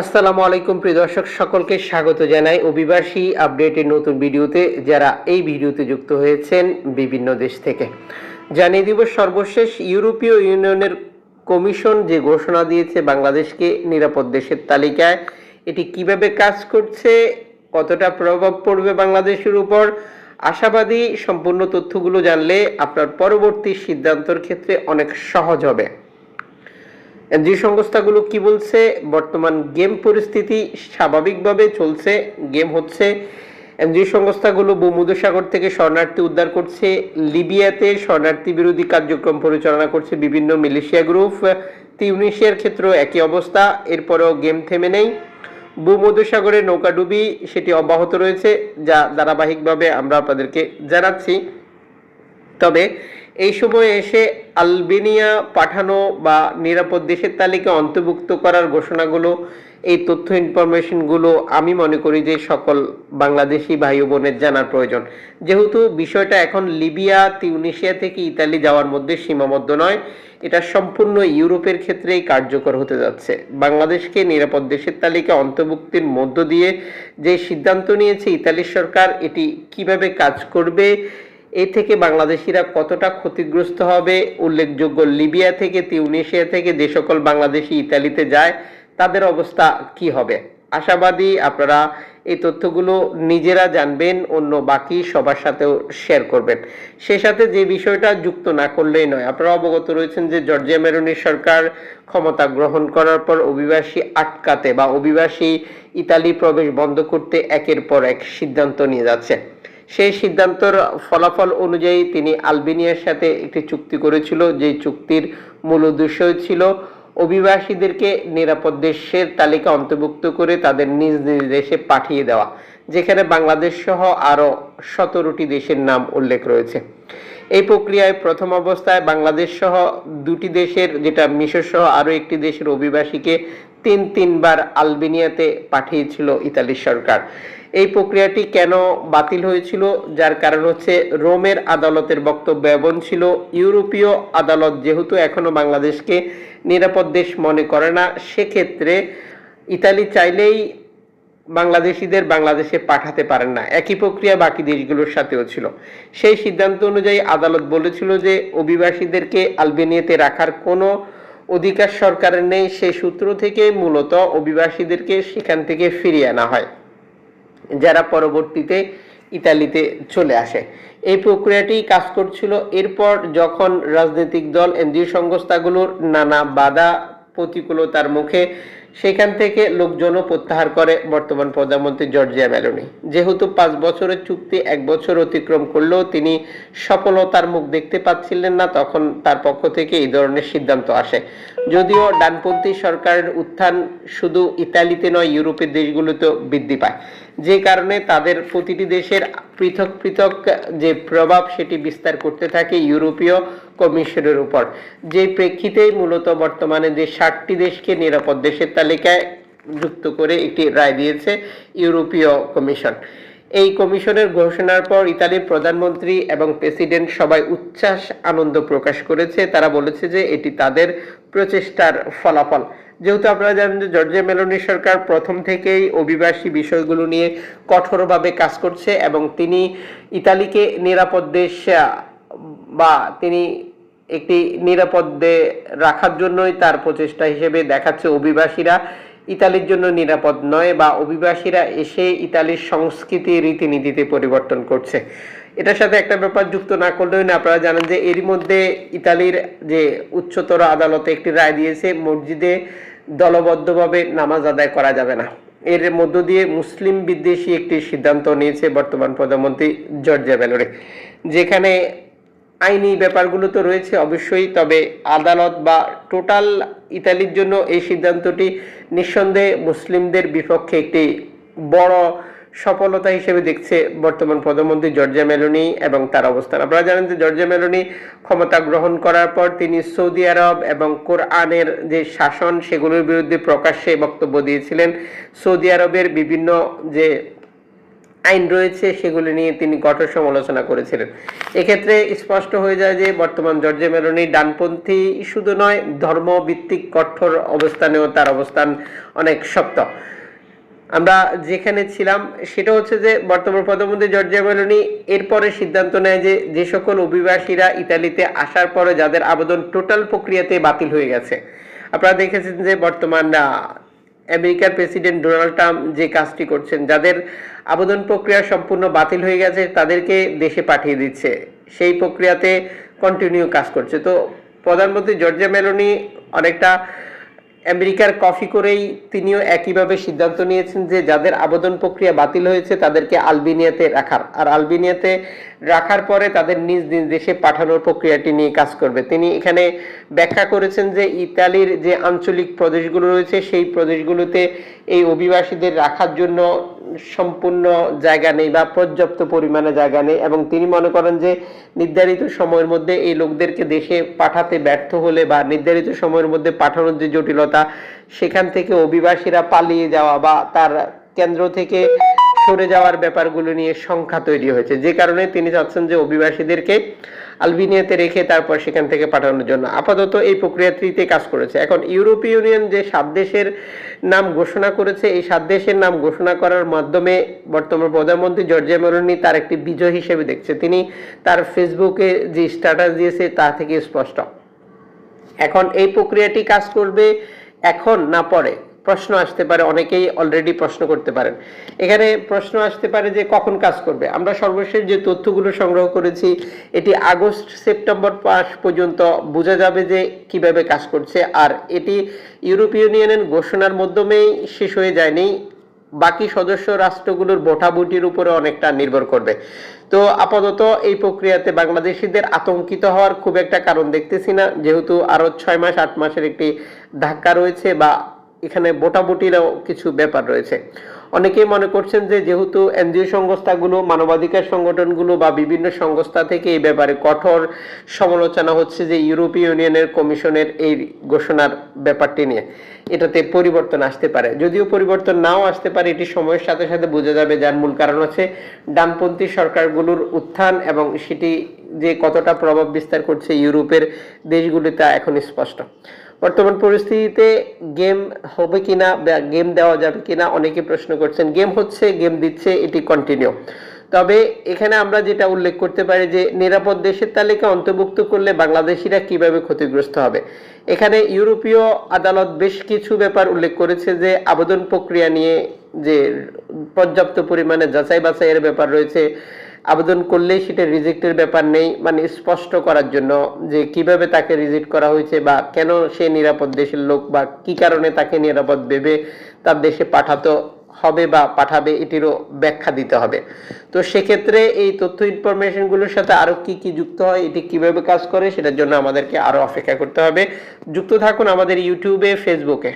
আসসালামু আলাইকুম, প্রিয় দর্শক, সকলকে স্বাগত জানাই অভিবাসী আপডেটের নতুন ভিডিওতে। যারা এই ভিডিওতে যুক্ত হয়েছেন বিভিন্ন দেশ থেকে। জানিয়ে দিব সর্বশেষ, ইউরোপীয় ইউনিয়নের কমিশন যে ঘোষণা দিয়েছে বাংলাদেশকে নিরাপদ দেশের তালিকায়, এটি কীভাবে কাজ করছে, কতটা প্রভাব পড়বে বাংলাদেশের উপর, আশাবাদী সম্পূর্ণ তথ্যগুলো জানলে আপনার পরবর্তী সিদ্ধান্তর ক্ষেত্রে অনেক সহজ হবে। যে সংস্থাগুলো কি বলছে? বর্তমান গেম পরিস্থিতি স্বাভাবিকভাবে চলছে, গেম হচ্ছে। যে সংস্থাগুলো ভূমধ্যসাগর থেকে শরণার্থী উদ্ধার করছে, লিবিয়াতে শরণার্থী বিরোধী কার্যক্রম পরিচালনা করছে বিভিন্ন মিলিশিয়া গ্রুপ। তিউনিশিয়ার ক্ষেত্রেও একই অবস্থা, এরপরেও গেম থেমে নেই। ভূমধ্যসাগরে নৌকাডুবি সেটি অব্যাহত রয়েছে, যা ধারাবাহিকভাবে আমরা আপনাদেরকে জানাচ্ছি। তবে এই সময়ে এসে আলবেনিয়া পাঠানো বা নিরাপদ দেশের তালিকায় অন্তর্ভুক্ত করার ঘোষণাগুলো, এই তথ্য ইনফরমেশনগুলো আমি মনে করি যে সকল বাংলাদেশি ভাই বোনের জানার প্রয়োজন। যেহেতু বিষয়টা এখন লিবিয়া, তিউনিশিয়া থেকে ইতালি যাওয়ার মধ্যে সীমাবদ্ধ নয়, এটা সম্পূর্ণ ইউরোপের ক্ষেত্রেই কার্যকর হতে যাচ্ছে। বাংলাদেশকে নিরাপদ দেশের তালিকা অন্তর্ভুক্তির মধ্য দিয়ে যে সিদ্ধান্ত নিয়েছে ইতালির সরকার, এটি কীভাবে কাজ করবে এ থেকে বাংলাদেশিরা কতটা ক্ষতিগ্রস্ত হবে? উল্লেখযোগ্য লিবিয়া থেকে, তিউনেশিয়া থেকে যে সকল বাংলাদেশি ইতালিতে যায়, তাদের অবস্থা কি হবে? আশাবাদী আপনারা এই তথ্যগুলো নিজেরা জানবেন, অন্য বাকি সবার সাথেও শেয়ার করবেন। সে সাথে যে বিষয়টা যুক্ত না করলেই নয়, আপনারা অবগত রয়েছেন যে জর্জিয়া মেরুনি সরকার ক্ষমতা গ্রহণ করার পর অভিবাসী আটকাতে বা অভিবাসী ইতালি প্রবেশ বন্ধ করতে একের পর এক সিদ্ধান্ত নিয়ে যাচ্ছে। সেই সিদ্ধান্তর ফলাফল অনুযায়ী তিনি আলবেনিয়ার সাথে একটি চুক্তি করেছিল, যে চুক্তির মূল উদ্দেশ্য ছিল অভিবাসীদেরকে নিরাপদ দেশের তালিকা অন্তর্ভুক্ত করে তাদের নিজ নিজ দেশে পাঠিয়ে দেওয়া, যেখানে বাংলাদেশ সহ আরও সতেরোটি দেশের নাম উল্লেখ রয়েছে। এই প্রক্রিয়ায় প্রথম অবস্থায় বাংলাদেশ সহ দুটি দেশের, যেটা মিশর সহ আরও একটি দেশের অভিবাসীকে তিন তিনবার আলবেনিয়াতে পাঠিয়েছিল ইতালির সরকার। এই প্রক্রিয়াটি কেন বাতিল হয়েছিল? যার কারণ হচ্ছে রোমের আদালতের বক্তব্য এমন ছিল, ইউরোপীয় আদালত যেহেতু এখনও বাংলাদেশকে নিরাপদ দেশ মনে করে না, সেক্ষেত্রে ইতালি চাইলেই বাংলাদেশিদের বাংলাদেশে পাঠাতে পারেন না। একই প্রক্রিয়া বাকি দেশগুলোর সাথেও ছিল। সেই সিদ্ধান্ত অনুযায়ী আদালত বলেছিল যে অভিবাসীদেরকে আলবেনিয়াতে রাখার কোনো অধিকার সরকারের নেই। সেই সূত্র থেকে মূলত অভিবাসীদেরকে সেখান থেকে ফিরিয়ে আনা হয়। যারা পরবর্তীতে ইতালিতে চলে আসে। এই প্রক্রিয়াটি কাজ করছিল। এরপর যখন রাজনৈতিক দল এনজিও সংস্থাগুলোর নানা বাধা প্রতিকূলতার মুখে সেখান থেকে লোকজনও প্রত্যাহার করে বর্তমান প্রধানমন্ত্রী জর্জিয়া মেলোনি। যেহেতু পাঁচ বছরের চুক্তি এক বছর অতিক্রম করলেও তিনি সফলতার মুখ দেখতে পাচ্ছিলেন না, তখন তার পক্ষ থেকে এই ধরনের সিদ্ধান্ত আসে। যদিও ডানপন্থী সরকারের উত্থান শুধু ইতালিতে নয়, ইউরোপের দেশগুলোতেও বৃদ্ধি পায়। যে কারণে তাদের প্রতিটি দেশের পৃথক পৃথক যে প্রভাব, সেটি বিস্তার করতে থাকে ইউরোপীয় কমিশনের উপর। যে প্রেক্ষিতেই মূলত বর্তমানে যে ষাটটি দেশকে নিরাপদ দেশের তালিকায় যুক্ত করে একটি রায় দিয়েছে ইউরোপীয় কমিশন। এই কমিশনের ঘোষণার পর ইতালির প্রধানমন্ত্রী এবং প্রেসিডেন্ট সবাই উচ্ছ্বাস, আনন্দ প্রকাশ করেছে। তারা বলেছে যে এটি তাদের প্রচেষ্টার ফলাফল। যেহেতু আপনারা জানেন যে জর্জিয়া মেলোনি সরকার প্রথম থেকেই অভিবাসী বিষয়গুলো নিয়ে কঠোরভাবে কাজ করছে এবং তিনি ইতালিকে নিরাপদ দেশ বা তিনি একটি নিরাপদে রাখার জন্যই তার প্রচেষ্টা হিসেবে দেখাচ্ছে অভিবাসীরা। ইতালির জন্য নিরাপদ নয় বা অভিবাসীরা এসে ইতালির সংস্কৃতি রীতিনীতিতে পরিবর্তন করছে। এটার সাথে একটা ব্যাপার যুক্ত না করলেও না, আপনারা জানেন যে এরই মধ্যে ইতালির যে উচ্চতর আদালতে একটি রায় দিয়েছে, মসজিদে দলবদ্ধভাবে নামাজ আদায় করা যাবে না। এর মধ্য দিয়ে মুসলিম বিদ্বেষী একটি সিদ্ধান্ত নিয়েছে বর্তমান প্রধানমন্ত্রী জর্জিয়া বেলোরে, যেখানে আইনি ব্যাপারগুলো তো রয়েছে অবশ্যই, তবে আদালত বা টোটাল ইতালির জন্য এই সিদ্ধান্তটি নিঃসন্দেহে মুসলিমদের বিপক্ষে একটি বড় সফলতা হিসেবে দেখছে বর্তমান প্রধানমন্ত্রী জর্জা মেলোনি এবং তার অবস্থান। আপনারা জানেন যে জর্জিয়া মেলোনি ক্ষমতা গ্রহণ করার পর তিনি সৌদি আরব এবং কোরআনের যে শাসন, সেগুলোর বিরুদ্ধে প্রকাশ্যে বক্তব্য দিয়েছিলেন। সৌদি আরবের বিভিন্ন যে আইন রয়েছে, সেগুলি নিয়ে তিনি কঠোর সমালোচনা করেছিলেন। এক্ষেত্রে স্পষ্ট হয়ে যায় যে, বর্তমান জর্জে মেলোনি ডানপন্থী শুধু নয়, ধর্মভিত্তিক কঠোর অবস্থানেও তার অবস্থান অনেক শক্ত। আমরা যেখানে ছিলাম, সেটা হচ্ছে যে, বর্তমান প্রধানমন্ত্রী জর্জিয়া মেলোনি এরপরে সিদ্ধান্ত নেয় যে যে সকল অভিবাসীরা ইতালিতে আসার পরে যাদের আবেদন টোটাল প্রক্রিয়াতে বাতিল হয়ে গেছে। আপনারা দেখেছেন যে, বর্তমান আমেরিকার প্রেসিডেন্ট ডোনাল্ড ট্রাম্প যে কাজটি করছেন, যাদের আবেদন প্রক্রিয়া সম্পূর্ণ বাতিল হয়ে গেছে, তাদেরকে দেশে পাঠিয়ে দিচ্ছে। সেই প্রক্রিয়াতে কন্টিনিউ কাজ করছে। তো প্রধানমন্ত্রী জর্জিয়া মেলোনি অনেকটা আমেরিকার কফি করেই তিনিও একইভাবে সিদ্ধান্ত নিয়েছেন যে, যাদের আবেদন প্রক্রিয়া বাতিল হয়েছে, তাদেরকে আলবেনিয়াতে রাখার। আর আলবেনিয়াতে রাখার পরে তাদের নিজ নিজ দেশে পাঠানোর প্রক্রিয়াটি নিয়ে কাজ করবে। তিনি এখানে ব্যাখ্যা করেছেন যে ইতালির যে আঞ্চলিক প্রদেশগুলো রয়েছে, সেই প্রদেশগুলোতে এই অভিবাসীদের রাখার জন্য সম্পূর্ণ জায়গা নেই বা পর্যাপ্ত পরিমাণে জায়গা নেই এবং তিনি মনে করেন যে নির্ধারিত সময়ের মধ্যে এই লোকদেরকে দেশে পাঠাতে ব্যর্থ হলে বা নির্ধারিত সময়ের মধ্যে পাঠানোর যে জটিলতা, সেখান থেকে অভিবাসীরা পালিয়ে যাওয়া বা তার কেন্দ্র থেকে সরে যাওয়ার ব্যাপারগুলো নিয়ে সংখ্যা তৈরি হয়েছে। যে কারণে তিনি চাচ্ছেন যে অভিবাসীদেরকে আলবেনিয়াতে রেখে তারপর সেখান থেকে পাঠানোর জন্য। আপাতত এই প্রক্রিয়াটিতে কাজ করেছে। এখন ইউরোপীয় ইউনিয়ন যে সাত দেশের নাম ঘোষণা করেছে, এই সাত দেশের নাম ঘোষণা করার মাধ্যমে বর্তমান প্রধানমন্ত্রী জর্জিয়া মেলোনি তার একটি বিজয় হিসেবে দেখছে। তিনি তার ফেসবুকে যে স্ট্যাটাস দিয়েছে তা থেকে স্পষ্ট। এখন এই প্রক্রিয়াটি কাজ করবে এখন না পরে? প্রশ্ন আসতে পারে, অনেকেই অলরেডি প্রশ্ন করতে পারেন। এখানে প্রশ্ন আসতে পারে যে কখন কাজ করবে? আমরা সর্বশেষ যে তথ্যগুলো সংগ্রহ করেছি, এটি আগস্ট, সেপ্টেম্বর মাস পর্যন্ত বোঝা যাবে যে কীভাবে কাজ করছে, আর এটি ইউরোপীয় ইউনিয়নের ঘোষণার মাধ্যমেই শেষ হয়ে যায়নি। বাকি সদস্য রাষ্ট্রগুলোর ভোটাভুটির উপরে অনেকটা নির্ভর করবে। তো আপাতত এই প্রক্রিয়াতে বাংলাদেশিদের আতঙ্কিত হওয়ার খুব একটা কারণ দেখতেছি না। যেহেতু আরও ছয় মাস, আট মাসের একটি ধাক্কা রয়েছে বা এখানে ভোটাভুটিরও কিছু ব্যাপার রয়েছে। অনেকেই মনে করছেন যে, যেহেতু এনজিও সংস্থাগুলো, মানবাধিকার সংগঠনগুলো বা বিভিন্ন সংস্থা থেকে এই ব্যাপারে কঠোর সমালোচনা হচ্ছে যে, ইউরোপীয় ইউনিয়নের কমিশনের এই ঘোষণার ব্যাপারটি নিয়ে। এটাতে পরিবর্তন আসতে পারে। যদিও পরিবর্তন নাও আসতে পারে, এটি সময়ের সাথে সাথে বোঝা যাবে, যার মূল কারণ হচ্ছে ডানপন্থী সরকারগুলোর উত্থান এবং সেটি যে কতটা প্রভাব বিস্তার করছে ইউরোপের দেশগুলি তা এখন স্পষ্ট। বর্তমান পরিস্থিতিতে গেম হবে কিনা গেম দেওয়া যাবে কিনা অনেকে প্রশ্ন করছেন। গেম হচ্ছে, গেম দিচ্ছে, এটি কন্টিনিউ তবে এখানে আমরা যেটা উল্লেখ করতে পারি যে, নিরাপদ দেশের তালিকা অন্তর্ভুক্ত করলে বাংলাদেশিরা কীভাবে ক্ষতিগ্রস্ত হবে? এখানে ইউরোপীয় আদালত বেশ কিছু ব্যাপার উল্লেখ করেছে যে, আবেদন প্রক্রিয়া নিয়ে যে পর্যাপ্ত পরিমাণে যাচাই বাছাইয়ের ব্যাপার রয়েছে আবেদন করলেই সেটা রিজেক্টের ব্যাপার নেই মানে স্পষ্ট করার জন্য যে কীভাবে তাকে রিজেক্ট করা হয়েছে বা কেন সে নিরাপদ দেশের লোক বা কি কারণে তাকে নিরাপদ ভেবে তার দেশে পাঠাতো হবে বা পাঠাবে এটিরও ব্যাখ্যা দিতে হবে। তো সেক্ষেত্রে এই তথ্য ইনফরমেশনগুলোর সাথে আরও কি কি যুক্ত হয়, এটি কীভাবে কাজ করে, সেটার জন্য আমাদেরকে আরও অপেক্ষা করতে হবে। যুক্ত থাকুন আমাদের ইউটিউবে ফেসবুকে